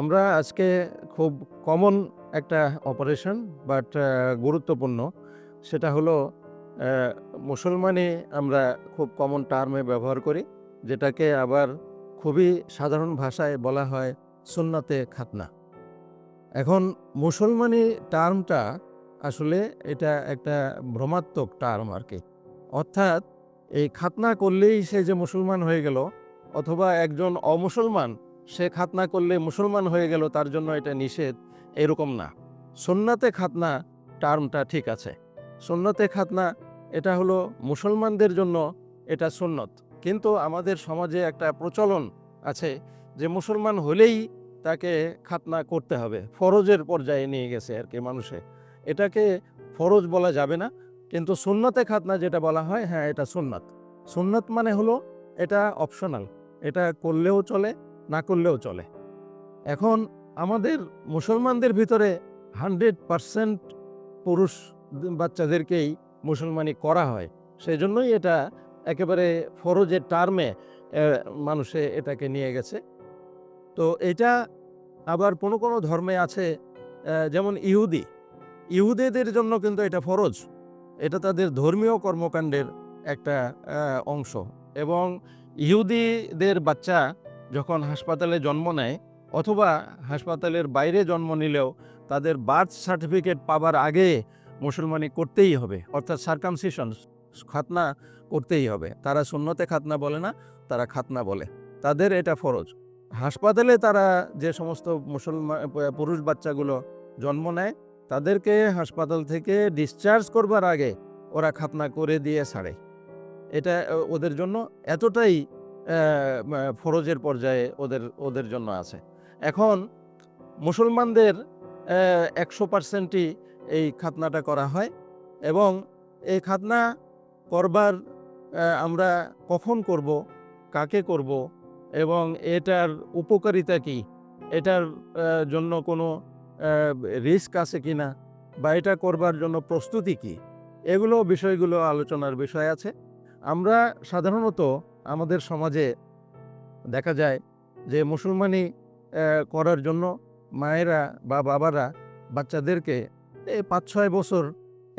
আমরা আজকে খুব কমন একটা অপারেশন বাট গুরুত্বপূর্ণ। সেটা হলো মুসলমানে আমরা খুব কমন টার্মে ব্যবহার করি, যেটাকে আবার খুবই সাধারণ ভাষায় বলা হয় সুন্নাতে খাতনা। এখন, মুসলমানি টার্মটা আসলে এটা একটা ভ্রমাত্মক টার্ম আর কি অর্থাৎ এই খাতনা করলেই সে যে মুসলমান হয়ে গেল, অথবা একজন অমুসলমান, সে খাতনা করলে মুসলমান হয়ে গেল, তার জন্য এটা নিষেধ, এরকম না। সুন্নাতে খাতনা টার্মটা ঠিক আছে। সুন্নতে খাতনা, এটা হলো মুসলমানদের জন্য এটা সুন্নত। কিন্তু আমাদের সমাজে একটা প্রচলন আছে যে মুসলমান হলেই তাকে খাতনা করতে হবে। ফরজের পর্যায়ে নিয়ে গেছে আর কি মানুষে। এটাকে ফরজ বলা যাবে না। কিন্তু সুন্নতে খাতনা যেটা বলা হয় হ্যাঁ এটা সুন্নাত। সুন্নাত মানে হলো এটা অপশনাল এটা করলেও চলে, না করলেও চলে। এখন আমাদের মুসলমানদের ভিতরে হান্ড্রেড পারসেন্ট পুরুষ বাচ্চাদেরকেই মুসলমানি করা হয়। সেই জন্যই এটা একেবারে ফরজের টার্মে মানুষে এটাকে নিয়ে গেছে। তো এটা আবার কোনো কোনো ধর্মে আছে যেমন ইহুদি। ইহুদিদের জন্য কিন্তু এটা ফরজ। এটা তাদের ধর্মীয় কর্মকাণ্ডের একটা অংশ। এবং ইহুদিদের বাচ্চা যখন হাসপাতালে জন্ম নেয় অথবা হাসপাতালের বাইরে জন্ম নিলেও তাদের বার্থ সার্টিফিকেট পাবার আগে মুসলমানি করতেই হবে, অর্থাৎ সার্কামসিশন খাতনা করতেই হবে। তারা শূন্যতে খাতনা বলে না, তারা খাতনা বলে। তাদের এটা ফরজ। হাসপাতালে তারা যে সমস্ত মুসলমান পুরুষ বাচ্চাগুলো জন্ম নেয় তাদেরকে হাসপাতাল থেকে ডিসচার্জ করবার আগে ওরা খাতনা করে দিয়ে ছাড়ে। এটা ওদের জন্য এতটাই ফরজের পর্যায়ে ওদের ওদের জন্য আছে। এখন মুসলমানদের একশো পার্সেন্টই এই খাতনাটা করা হয় এবং এই খাতনা করবার আমরা কখন করব, কাকে করব এবং এটার উপকারিতা কি? এটার জন্য কোনো রিস্ক আছে কি না বা এটা করবার জন্য প্রস্তুতি কি? এগুলো বিষয়গুলো আলোচনার বিষয় আছে। আমরা সাধারণত আমাদের সমাজে দেখা যায় যে মুসলমানি করার জন্য মায়েরা বা বাবারা বাচ্চাদেরকে পাঁচ ছয় বছর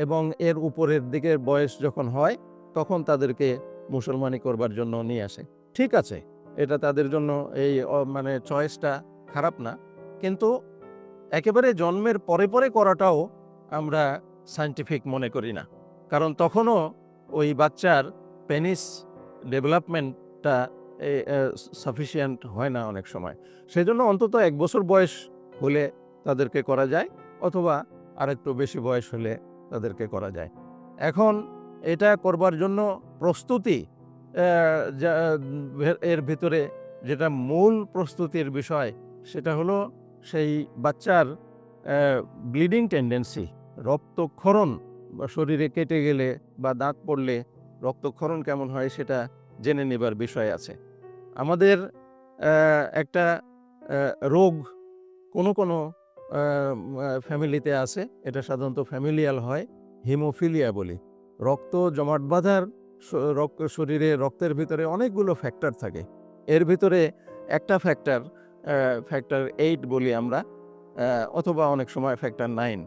এবং এর উপরের দিকের বয়স যখন হয়, তখন তাদেরকে মুসলমানি করবার জন্য নিয়ে আসে। ঠিক আছে, এটা তাদের জন্য এই মানে চয়েসটা খারাপ না। কিন্তু একেবারে জন্মের পরে পরে করাটাও আমরা সায়েন্টিফিক মনে করি না। কারণ তখনও ওই বাচ্চার পেনিস ডেভেলপমেন্টটা সাফিসিয়েন্ট হয় না অনেক সময়। সেজন্য অন্তত এক বছর বয়স হলে তাদেরকে করা যায়, অথবা আরেকটু বেশি বয়স হলে তাদেরকে করা যায়। এখন এটা করবার জন্য প্রস্তুতি এর ভিতরে যেটা মূল প্রস্তুতির বিষয়, সেটা হলো সেই বাচ্চার ব্লিডিং টেন্ডেন্সি রক্তক্ষরণ, বা শরীরে কেটে গেলে বা দাঁত পড়লে রক্তক্ষরণ কেমন হয় সেটা জেনে নেবার বিষয় আছে। আমাদের একটা রোগ কোনো কোনো ফ্যামিলিতে আছে, এটা সাধারণত ফ্যামিলিয়াল হয়, হিমোফিলিয়া বলি। রক্ত জমাট বাঁধার রক্ত শরীরে রক্তের ভিতরে অনেকগুলো ফ্যাক্টর থাকে। এর ভিতরে একটা ফ্যাক্টর ফ্যাক্টর এইট বলি আমরা অথবা অনেক সময় ফ্যাক্টর নাইন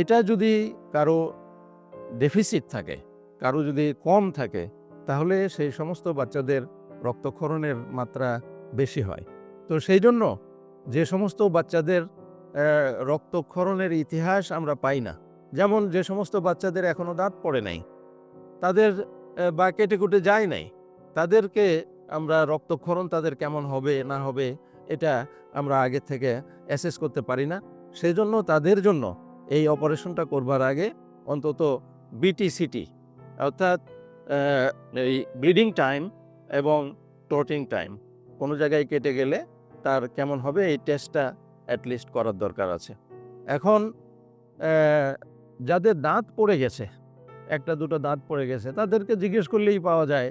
এটা যদি কারও ডেফিসিট থাকে, কারও যদি কম থাকে, তাহলে সেই সমস্ত বাচ্চাদের রক্তক্ষরণের মাত্রা বেশি হয়। তো সেই জন্য যে সমস্ত বাচ্চাদের রক্তক্ষরণের ইতিহাস আমরা পাই না। যেমন যে সমস্ত বাচ্চাদের এখনও দাঁত পড়ে নাই, তাদের বা কেটে কুটে যায় নাই, তাদেরকে আমরা রক্তক্ষরণ তাদের কেমন হবে না হবে এটা আমরা আগে থেকে অ্যাসেস করতে পারি না। সেই জন্য তাদের জন্য এই অপারেশনটা করবার আগে অন্তত বিটিসিটি অর্থাৎ এই ব্লিডিং টাইম এবং ক্লোটিং টাইম কোনো জায়গায় কেটে গেলে তার কেমন হবে এই টেস্টটা অ্যাটলিস্ট করার দরকার আছে। এখন যাদের দাঁত পড়ে গেছে, একটা দুটো দাঁত পড়ে গেছে, তাদেরকে জিজ্ঞেস করলেই পাওয়া যায়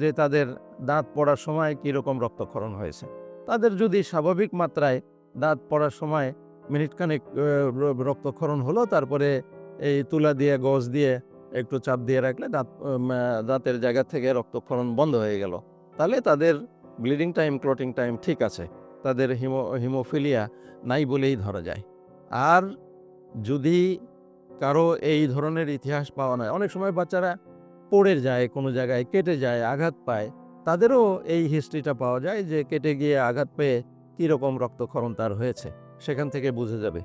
যে তাদের দাঁত পড়ার সময় কীরকম রক্তক্ষরণ হয়েছে। তাদের যদি স্বাভাবিক মাত্রায় দাঁত পড়ার সময় মিনিটখানেক রক্তক্ষরণ হলো, তারপরে এই তুলা দিয়ে, গজ দিয়ে একটু চাপ দিয়ে রাখলে দাঁত দাঁতের জায়গা থেকে রক্তক্ষরণ বন্ধ হয়ে গেল। তাহলে তাদের ব্লিডিং টাইম ক্লটিং টাইম ঠিক আছে। তাদের হিমো, হিমোফিলিয়া নাই বলেই ধরা যায়। আর যদি কারও এই ধরনের ইতিহাস পাওয়া নয় অনেক সময় বাচ্চারা পড়ে যায়, কোনো জায়গায় কেটে যায়, আঘাত পায় তাদেরও এই হিস্ট্রিটা পাওয়া যায় যে কেটে গিয়ে আঘাত পেয়ে কীরকম রক্তক্ষরণ তার হয়েছে, সেখান থেকে বুঝে যাবে।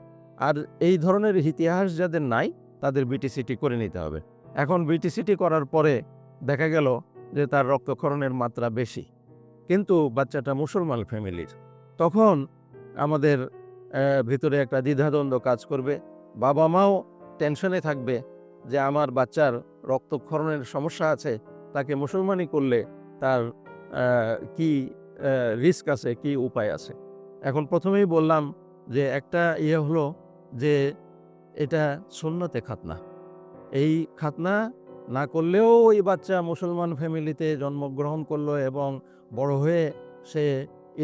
আর এই ধরনের ইতিহাস যাদের নাই, তাদের বিটিসিটি করে নিতে হবে। এখন বিটিসিটি করার পরে দেখা গেল যে তার রক্তক্ষরণের মাত্রা বেশি। কিন্তু বাচ্চাটা মুসলমান ফ্যামিলির। তখন আমাদের ভিতরে একটা দ্বিধাদ্বন্দ্ব কাজ করবে। বাবা মাও টেনশনে থাকবে যে আমার বাচ্চার রক্তক্ষরণের সমস্যা আছে, তাকে মুসলমানি করলে তার কি রিস্ক আছে, কি উপায় আছে? এখন প্রথমেই বললাম যে একটা ইয়ে হলো যে এটা সুন্নতে খাতনা। এই খাতনা না করলেও ওই বাচ্চা মুসলমান ফ্যামিলিতে জন্মগ্রহণ করল এবং বড় হয়ে সে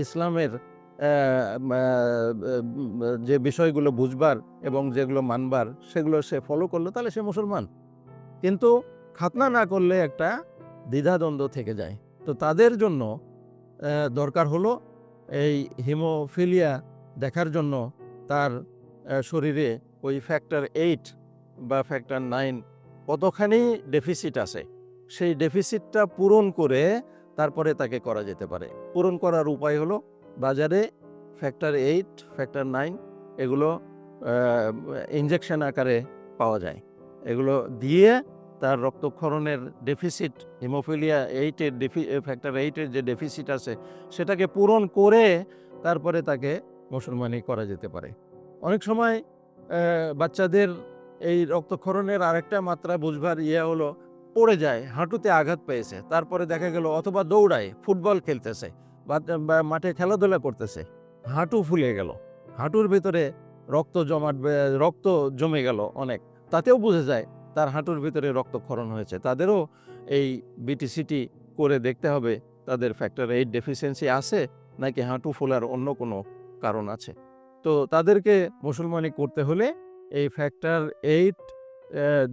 ইসলামের যে বিষয়গুলো বুঝবার এবং যেগুলো মানবার সেগুলো সে ফলো করল, তাহলে সে মুসলমান। কিন্তু খাতনা না করলে একটা দ্বিধাদ্বন্দ্ব থেকে যায়। তো তাদের জন্য দরকার হলো এই হিমোফিলিয়া দেখার জন্য তার শরীরে ওই ফ্যাক্টর এইট বা ফ্যাক্টর নাইন কতখানি ডেফিসিট আছে, সেই ডেফিসিটটা পূরণ করে তারপরে তাকে করা যেতে পারে। পূরণ করার উপায় হলো বাজারে ফ্যাক্টর এইট ফ্যাক্টর নাইন এগুলো ইঞ্জেকশন আকারে পাওয়া যায়। এগুলো দিয়ে তার রক্তক্ষরণের ডেফিসিট হিমোফিলিয়া এইটের ডেফি ফ্যাক্টর এইটের যে ডেফিসিট আছে, সেটাকে পূরণ করে তারপরে তাকে মুসলমানি করা যেতে পারে। অনেক সময় বাচ্চাদের এই রক্তক্ষরণের আরেকটা মাত্রা বুঝবার ইয়ে হলো, পড়ে যায়, হাঁটুতে আঘাত পেয়েছে, তারপরে দেখা গেল অথবা দৌড়ায়, ফুটবল খেলতেছে, বা মাঠে খেলাধুলা করতেছে, হাঁটু ফুলে গেল, হাঁটুর ভিতরে রক্ত জমাট রক্ত জমে গেল অনেক, তাতেও বোঝা যায় তার হাঁটুর ভিতরে রক্তক্ষরণ হয়েছে। তাদেরও এই বিটিসিটি করে দেখতে হবে, তাদের ফ্যাক্টর এইট ডেফিসিয়েন্সি আছে নাকি হাঁটু ফোলার অন্য কোনো কারণ আছে। তো তাদেরকে মুসলমানি করতে হলে এই ফ্যাক্টর এইট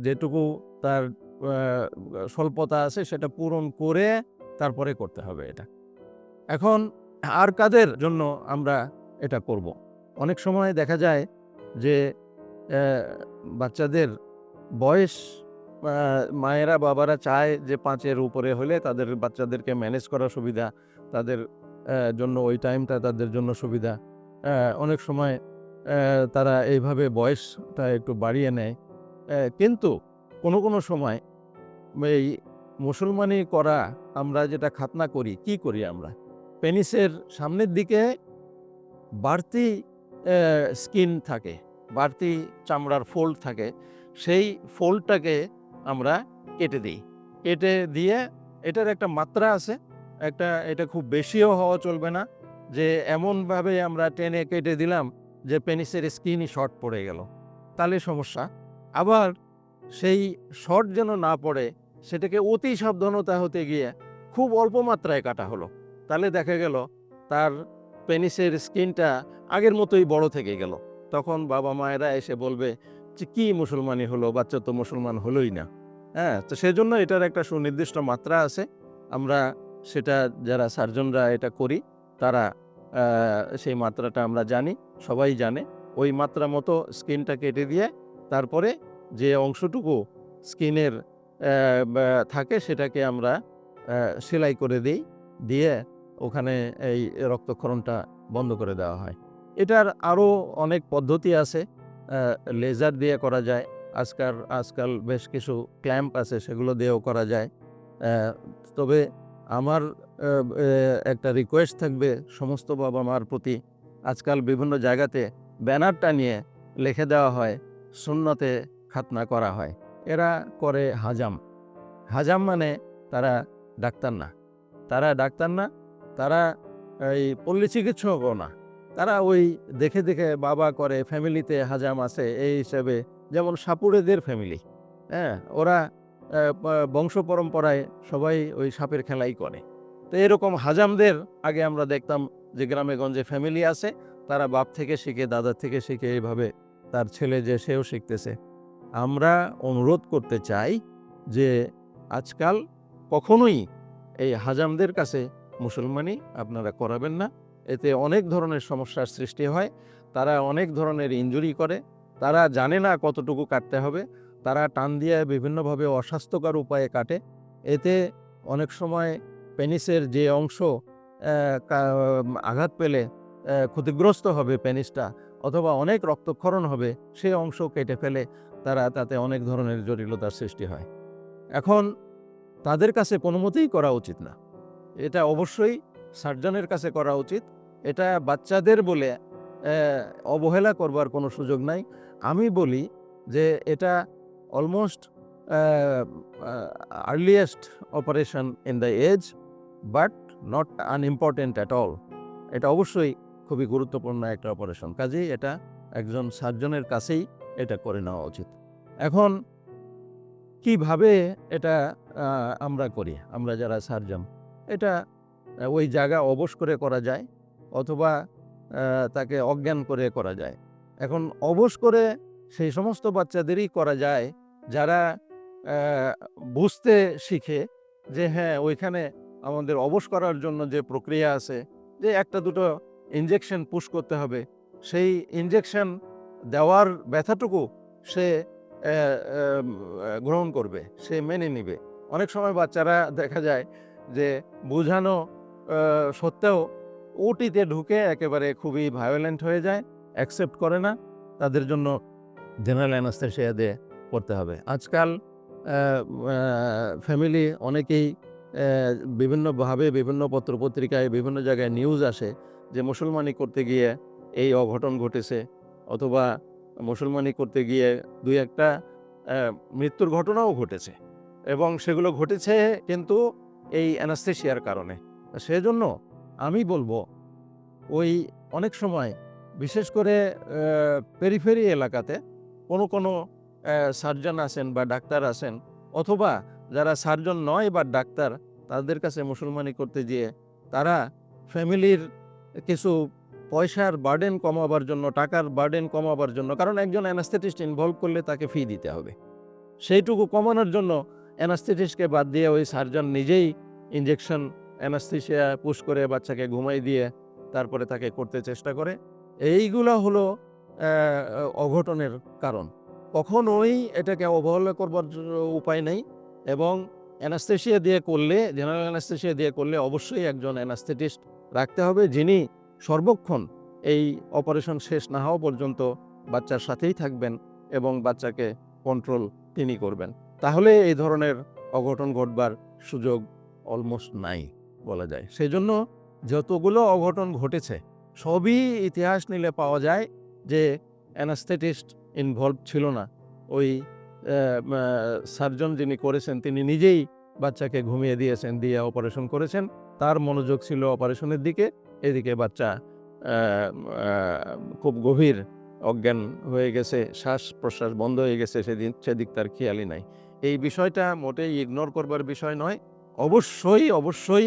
যেটুকু তার স্বল্পতা আছে সেটা পূরণ করে তারপরে করতে হবে এটা। এখন আর কাদের জন্য আমরা এটা করব? অনেক সময় দেখা যায় যে বাচ্চাদের বয়স মায়েরা বাবারা চায় যে পাঁচের উপরে হলে তাদের বাচ্চাদেরকে ম্যানেজ করা সুবিধা, তাদের জন্য ওই টাইমটা তাদের জন্য সুবিধা। অনেক সময় তারা এইভাবে বয়সটা একটু বাড়িয়ে নেয়। কিন্তু কোনো কোনো সময় এই মুসলমানি করা আমরা যেটা খাতনা করি, কি করি আমরা? পেনিসের সামনের দিকে বাড়তি স্কিন থাকে, বাড়তি চামড়ার ফোল্ড থাকে। সেই ফোল্ডটাকে আমরা কেটে দিই। কেটে দিয়ে এটার একটা মাত্রা আছে, একটা এটা খুব বেশিও হওয়া চলবে না, যে এমনভাবে আমরা টেনে কেটে দিলাম যে পেনিসের স্কিনই শর্ট পড়ে গেল। তাহলে সমস্যা। আবার সেই শর্ট যেন না পড়ে, সেটাকে অতি সাবধানতা হতে গিয়ে খুব অল্প মাত্রায় কাটা হলো। তাহলে দেখা গেল তার পেনিসের স্কিনটা আগের মতোই বড় থেকে গেল। তখন বাবা মায়েরা এসে বলবে যে কী মুসলমানি হলো, বাচ্চা তো মুসলমান হলোই না। হ্যাঁ তো সেজন্য এটার একটা সুনির্দিষ্ট মাত্রা আছে। আমরা সেটা যারা সার্জনরা এটা করি, তারা সেই মাত্রাটা আমরা জানি, সবাই জানে। ওই মাত্রা মতো স্কিনটা কেটে দিয়ে তারপরে যে অংশটুকু স্কিনের থাকে সেটাকে আমরা সেলাই করে দিই, দিয়ে ওখানে এই রক্তক্ষরণটা বন্ধ করে দেওয়া হয়। এটার আরও অনেক পদ্ধতি আছে। লেজার দিয়ে করা যায়। আজকাল আজকাল বেশ কিছু ক্ল্যাম্প আছে, সেগুলো দিয়েও করা যায়। তবে আমার একটা রিকোয়েস্ট থাকবে সমস্ত বাবা মার প্রতি। আজকাল বিভিন্ন জায়গাতে ব্যানার টানিয়ে লিখে দেওয়া হয়, সুন্নতে খাতনা করা হয়। এরা করে হাজাম। হাজাম মানে তারা ডাক্তার না। তারা ডাক্তার না, তারা এই পল্লী চিকিৎসকও না। তারা ওই দেখে দেখে বাবা করে, ফ্যামিলিতে হাজাম আছে এই হিসেবে। যেমন সাপুড়েদের ফ্যামিলি হ্যাঁ? ওরা বংশ পরম্পরায় সবাই ওই সাপের খেলাই করে। তো এরকম হাজামদের আগে আমরা দেখতাম যে গ্রামে গঞ্জে ফ্যামিলি আছে, তারা বাপ থেকে শিখে, দাদার থেকে শিখে এইভাবে তার ছেলে যে সেও শিখতেছে। আমরা অনুরোধ করতে চাই যে আজকাল কখনোই এই হাজামদের কাছে মুসলমানি আপনারা করাবেন না। এতে অনেক ধরনের সমস্যার সৃষ্টি হয়। তারা অনেক ধরনের ইনজুরি করে। তারা জানে না কতটুকু কাটতে হবে। তারা টান দিয়ে বিভিন্নভাবে অস্বাস্থ্যকর উপায়ে কাটে। এতে অনেক সময় পেনিসের যে অংশ আঘাত পেলে ক্ষতিগ্রস্ত হবে পেনিসটা অথবা অনেক রক্তক্ষরণ হবে, সে অংশ কেটে ফেলে। তারা তাতে অনেক ধরনের জটিলতার সৃষ্টি হয়। এখন তাদের কাছে কোনো মতেই করা উচিত না। এটা অবশ্যই সার্জনের কাছে করা উচিত। এটা বাচ্চাদের বলে অবহেলা করবার কোনো সুযোগ নাই। আমি বলি যে এটা almost earliest operation in the age but not unimportant at all এটা অবশ্যই খুবই গুরুত্বপূর্ণ একটা অপারেশন কাজেই এটা একজন সার্জনের কাছেই এটা করে নেওয়া উচিত। এখন, কীভাবে এটা আমরা করি? আমরা যারা সার্জন, এটা ওই জায়গা অবশ করে করা যায়। অথবা তাকে অজ্ঞান করে করা যায়। এখন অবশ করে সেই সমস্ত বাচ্চাদেরই করা যায় যারা বুঝতে শিখে যে হ্যাঁ ওইখানে আমাদের অবশ করার জন্য যে প্রক্রিয়া আছে, যে একটা দুটো ইনজেকশন পুশ করতে হবে, সেই ইনজেকশন দেওয়ার ব্যথাটুকু সে গ্রহণ করবে, সে মেনে নিবে। অনেক সময় বাচ্চারা দেখা যায় যে বোঝানো সত্ত্বেও ওটিতে ঢুকে একেবারে খুবই ভায়োলেন্ট হয়ে যায় অ্যাকসেপ্ট করে না। তাদের জন্য জেনারেল অ্যানাস্থেশিয়া দিয়ে করতে হবে। আজকাল ফ্যামিলি অনেকেই বিভিন্নভাবে, বিভিন্ন পত্র পত্রিকায় বিভিন্ন জায়গায় নিউজ আসে যে মুসলমানি করতে গিয়ে এই অঘটন ঘটেছে অথবা মুসলমানি করতে গিয়ে দুই একটা মৃত্যুর ঘটনাও ঘটেছে এবং সেগুলো ঘটেছে কিন্তু এই অ্যানাস্থেশিয়ার কারণে। সেজন্য আমি বলব, ওই অনেক সময়, বিশেষ করে পেরিফেরি এলাকাতে কোনো কোনো সার্জন আছেন বা ডাক্তার আছেন অথবা যারা সার্জন নয় বা ডাক্তার, তাদের কাছে মুসলমানি করতে গিয়ে তারা ফ্যামিলির কিছু পয়সার বার্ডেন কমাবার জন্য, টাকার বার্ডেন কমাবার জন্য, কারণ একজন অ্যানাস্থেটিস্ট ইনভলভ করলে তাকে ফি দিতে হবে। সেইটুকু কমানোর জন্য অ্যানাস্থেটিস্টকে বাদ দিয়ে ওই সার্জন নিজেই ইঞ্জেকশন অ্যানাস্থেশিয়া পুশ করে বাচ্চাকে ঘুমাই দিয়ে তারপরে তাকে করতে চেষ্টা করে। এইগুলো হলো অঘটনের কারণ। কখনোই এটাকে অবহেলা করবার উপায় নেই এবং অ্যানাস্থেশিয়া দিয়ে করলে, জেনারেল অ্যানাস্থেশিয়া দিয়ে করলে অবশ্যই একজন অ্যানাস্থেটিস্ট রাখতে হবে, যিনি সর্বক্ষণ এই অপারেশন শেষ না হওয়া পর্যন্ত বাচ্চার সাথেই থাকবেন এবং বাচ্চাকে কন্ট্রোল তিনি করবেন। তাহলে এই ধরনের অঘটন ঘটবার সুযোগ অলমোস্ট নাই। বলা যায়। সেই জন্য যতগুলো অঘটন ঘটেছে, সবই ইতিহাস নিলে পাওয়া যায় যে অ্যানাস্থেটিস্ট ইনভলভ ছিল না। ওই সার্জন যিনি করেছেন, তিনি নিজেই বাচ্চাকে ঘুমিয়ে দিয়েছেন, দিয়ে অপারেশন করেছেন। তার মনোযোগ ছিল অপারেশনের দিকে। এদিকে বাচ্চা খুব গভীর অজ্ঞান হয়ে গেছে শ্বাস প্রশ্বাস বন্ধ হয়ে গেছে, সেদিন, সেদিক তার খেয়ালই নাই। এই বিষয়টা মোটেই ইগনোর করবার বিষয় নয়। অবশ্যই অবশ্যই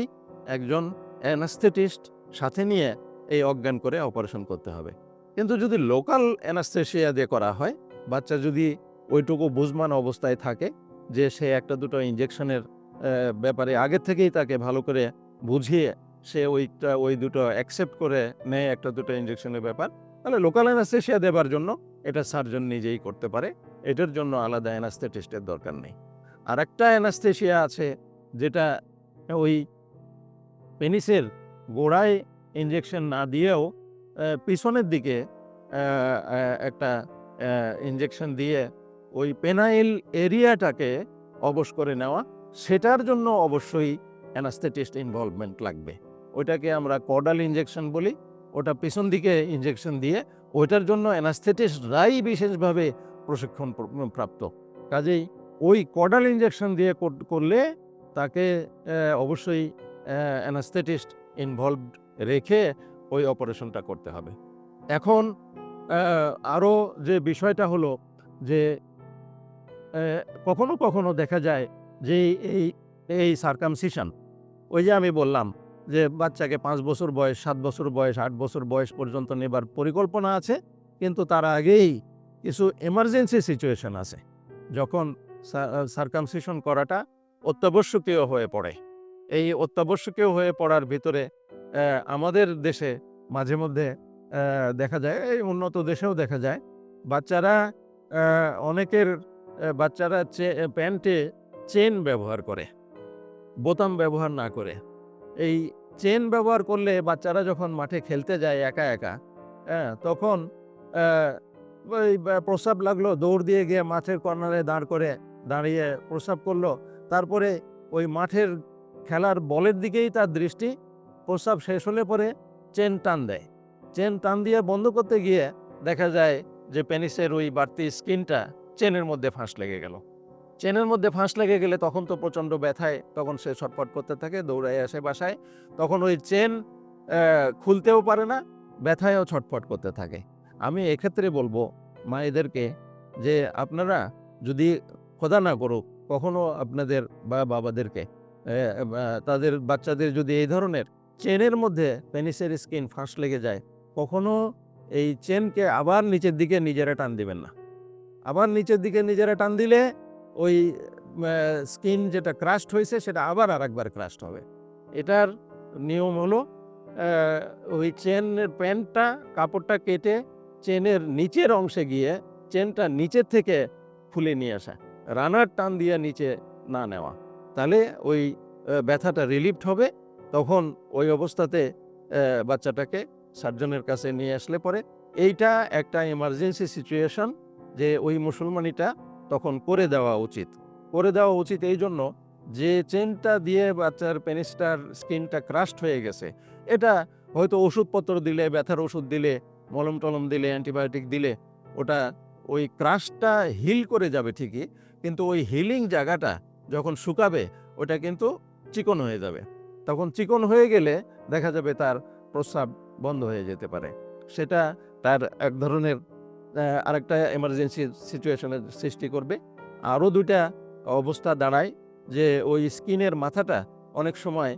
একজন অ্যানাস্থেটিস্ট সাথে নিয়ে এই অজ্ঞান করে অপারেশন করতে হবে। কিন্তু যদি লোকাল অ্যানাস্থেশিয়া দিয়ে করা হয়, বাচ্চা যদি ওইটুকু বুঝমান অবস্থায় থাকে যে সে একটা দুটো ইঞ্জেকশনের ব্যাপারে আগের থেকেই তাকে ভালো করে বুঝিয়ে সে ওইটা, ওই দুটো অ্যাকসেপ্ট করে নেয় একটা দুটো ইঞ্জেকশনের ব্যাপার, তাহলে লোকাল অ্যানাস্থেশিয়া দেবার জন্য এটা সার্জন নিজেই করতে পারে। এটার জন্য আলাদা অ্যানাস্থেটিস্টের দরকার নেই। আর একটা অ্যানাস্থেশিয়া আছে যেটা ওই পেনিসের গোড়ায় ইঞ্জেকশন না দিয়েও পিছনের দিকে একটা ইঞ্জেকশন দিয়ে ওই পেনাইল এরিয়াটাকে অবশ করে নেওয়া, সেটার জন্য অবশ্যই অ্যানাস্থেটিস্ট ইনভলভমেন্ট লাগবে। ওইটাকে আমরা কর্ডাল ইঞ্জেকশন বলি, ওটা পিছন দিকে ইঞ্জেকশন দিয়ে ওইটার জন্য অ্যানাস্থেটিস্টরাই বিশেষভাবে প্রশিক্ষণ প্রাপ্ত। কাজেই ওই কর্ডাল ইঞ্জেকশন দিয়ে করলে তাকে অবশ্যই অ্যানাস্থেটিস্ট ইনভলভড রেখে ওই অপারেশনটা করতে হবে। এখন আরও যে বিষয়টা হলো যে কখনো কখনো দেখা যায় যে এই এই সার্কামসিশন, ওই যে আমি বললাম যে বাচ্চাকে পাঁচ বছর বয়স, সাত বছর বয়স, আট বছর বয়স পর্যন্ত নেবার পরিকল্পনা আছে, কিন্তু তার আগেই কিছু এমার্জেন্সি সিচুয়েশন আছে, যখন সার্কামসিশন করাটা অত্যাবশ্যকীয় হয়ে পড়ে। এই অত্যাবশ্যকীয় হয়ে পড়ার ভিতরে আমাদের দেশে মাঝে মধ্যে দেখা যায়, এই উন্নত দেশেও দেখা যায়, বাচ্চারা অনেকের বাচ্চারা প্যান্টে চেন ব্যবহার করে, বোতাম ব্যবহার না করে। এই চেন ব্যবহার করলে বাচ্চারা যখন মাঠে খেলতে যায় একা একা হ্যাঁ তখন ওই প্রস্রাব লাগল, দৌড় দিয়ে গিয়ে মাঠের কর্নারে দাঁড় করে দাঁড়িয়ে প্রস্রাব করল, তারপরে ওই মাঠের খেলার বলের দিকেই তার দৃষ্টি। প্রস্রাব শেষ হলে পরে চেন টান দেয়। চেন টান দিয়ে বন্ধ করতে গিয়ে দেখা যায় যে পেনিসের ওই বাড়তি স্কিনটা চেনের মধ্যে ফাঁস লেগে গেল। চেনের মধ্যে ফাঁস লেগে গেলে তখন তো প্রচণ্ড ব্যথায়, তখন সে ছটফট করতে থাকে, দৌড়ায় আসে বাসায়। তখন ওই চেন খুলতেও পারে না, ব্যথায়ও ছটফট করতে থাকে। আমি এক্ষেত্রে বলব মায়েদেরকে যে আপনারা যদি খোদা না করুক, কখনো আপনাদের বা বাবাদেরকে তাদের বাচ্চাদের যদি এই ধরনের চেনের মধ্যে পেনিসের স্কিন ফাঁস লেগে যায়, কখনো এই চেনকে আবার নিচের দিকে নিজেরা টান দিবেন না। আবার নিচের দিকে নিজেরা টান দিলে ওই স্কিন যেটা ক্রাস্ট হয়েছে সেটা আবার আর একবার ক্রাস্ট হবে। এটার নিয়ম হলো ওই চেনের প্যান্টটা, কাপড়টা কেটে চেনের নিচের অংশে গিয়ে চেনটা নিচের থেকে খুলে নিয়ে আসা, রানার টান দিয়ে নিচে না নেওয়া। তাহলে ওই ব্যথাটা রিলিফড হবে। তখন ওই অবস্থাতে বাচ্চাটাকে সার্জনের কাছে নিয়ে আসলে পরে। এইটা একটা এমার্জেন্সি সিচুয়েশন যে ওই মুসলমানিটা তখন করে দেওয়া উচিত। করে দেওয়া উচিত এই জন্য যে চেনটা দিয়ে বাচ্চার পেনিসটার স্কিনটা ক্রাস্ট হয়ে গেছে, এটা হয়তো ওষুধপত্র দিলে, ব্যথার ওষুধ দিলে মলম টলম দিলে অ্যান্টিবায়োটিক দিলে, ওটা ওই ক্রাশটা হিল করে যাবে ঠিকই, কিন্তু ওই হিলিং জায়গাটা যখন শুকাবে, ওটা কিন্তু চিকন হয়ে যাবে। তখন চিকন হয়ে গেলে দেখা যাবে তার প্রস্রাব বন্ধ হয়ে যেতে পারে। সেটা তার এক ধরনের আরেকটা এমার্জেন্সি সিচুয়েশনের সৃষ্টি করবে। আরও দুইটা অবস্থা দাঁড়ায় যে ওই স্কিনের মাথাটা অনেক সময়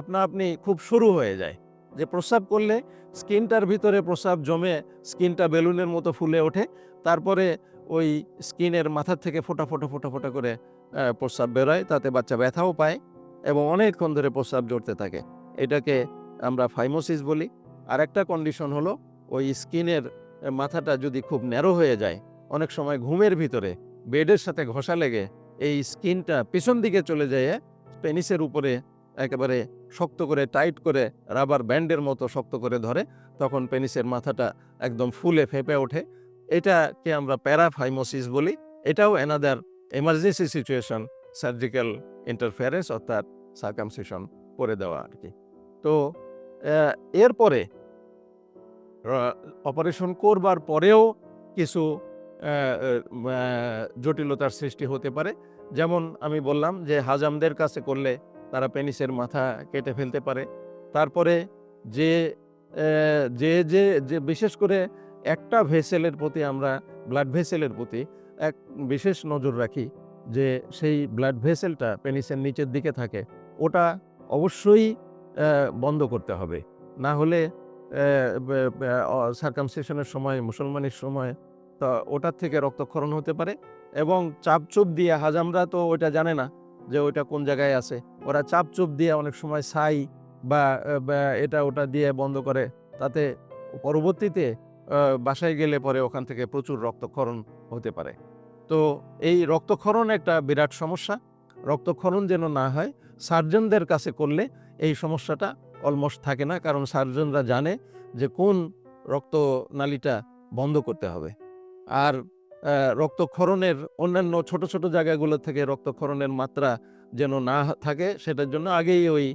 আপনা আপনি খুব সরু হয়ে যায়। যে প্রস্রাব করলে স্কিনটার ভিতরে প্রস্রাব জমে স্কিনটা বেলুনের মতো ফুলে ওঠে। তারপরে ওই স্কিনের মাথার থেকে ফোটা ফোটা ফোটা ফোটা করে প্রস্রাব বেরোয়, তাতে বাচ্চা ব্যথাও পায় এবং অনেকক্ষণ ধরে প্রস্রাব জড়তে থাকে। এটাকে আমরা ফাইমোসিস বলি। আর একটা কন্ডিশন হলো ওই স্কিনের মাথাটা যদি খুব ন্যারো হয়ে যায়, অনেক সময় ঘুমের ভিতরে বেডের সাথে ঘষা লেগে এই স্কিনটা পিছন দিকে চলে যায় পেনিসের উপরে একেবারে শক্ত করে, টাইট করে রাবার ব্যান্ডের মতো শক্ত করে ধরে, তখন পেনিসের মাথাটা একদম ফুলে ফেপে ওঠে। এটাকে আমরা প্যারাফাইমোসিস বলি। এটাও another emergency situation surgical interference অর্থাৎ সার্কামসিশন করে দেওয়া আর কি তো এরপরে অপারেশন করবার পরেও কিছু জটিলতার সৃষ্টি হতে পারে। যেমন আমি বললাম যে হাজামদের কাছে করলে তারা পেনিসের মাথা কেটে ফেলতে পারে। তারপরে যে যে যে বিশেষ করে একটা ভেসেলের প্রতি আমরা ব্লাড ভেসেলের প্রতি এক বিশেষ নজর রাখি যে সেই ব্লাড ভেসেলটা পেনিসের নিচের দিকে থাকে, ওটা অবশ্যই বন্ধ করতে হবে। না হলে সার্কামসেশনের সময়, মুসলমানের সময়, তা ওটার থেকে রক্তক্ষরণ হতে পারে এবং চাপচুপ দিয়ে, হাজামরা তো ওটা জানে না যে ওইটা কোন জায়গায় আছে। ওরা চাপচুপ দিয়ে অনেক সময় ছাই বা এটা ওটা দিয়ে বন্ধ করে। তাতে পরবর্তীতে বাসায় গেলে পরে ওখান থেকে প্রচুর রক্তক্ষরণ হতে পারে। তো এই রক্তক্ষরণ একটা বিরাট সমস্যা। রক্তক্ষরণ যেন না হয়, সার্জনদের কাছে করলে এই সমস্যাটা অলমোস্ট থাকে না, কারণ সার্জনরা জানে যে কোন রক্তনালীটা বন্ধ করতে হবে। আর রক্তক্ষরণের অন্যান্য ছোট ছোট জায়গাগুলো থেকে রক্তক্ষরণের মাত্রা যেন না থাকে, সেটার জন্য আগেই ওই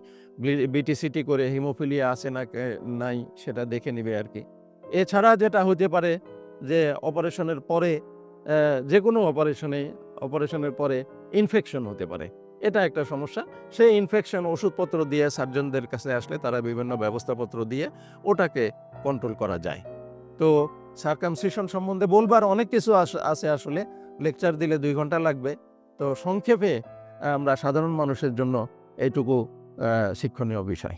বিটিসিটি করে হিমোফিলিয়া আছে না নাই, সেটা দেখে নেবে আর কি। এছাড়া যেটা হতে পারে যে অপারেশনের পরে যে কোনো অপারেশনে অপারেশনের পরে ইনফেকশন হতে পারে। এটা একটা সমস্যা। সেই ইনফেকশন ওষুধপত্র দিয়ে সার্জনদের কাছে আসলে তারা বিভিন্ন ব্যবস্থাপত্র দিয়ে ওটাকে কন্ট্রোল করা যায়। তো সার্কামসিশন সম্বন্ধে বলবার অনেক কিছু আছে আসলে। লেকচার দিলে দুই ঘণ্টা লাগবে। তো সংক্ষেপে আমরা সাধারণ মানুষের জন্য এইটুকু শিক্ষণীয় বিষয়।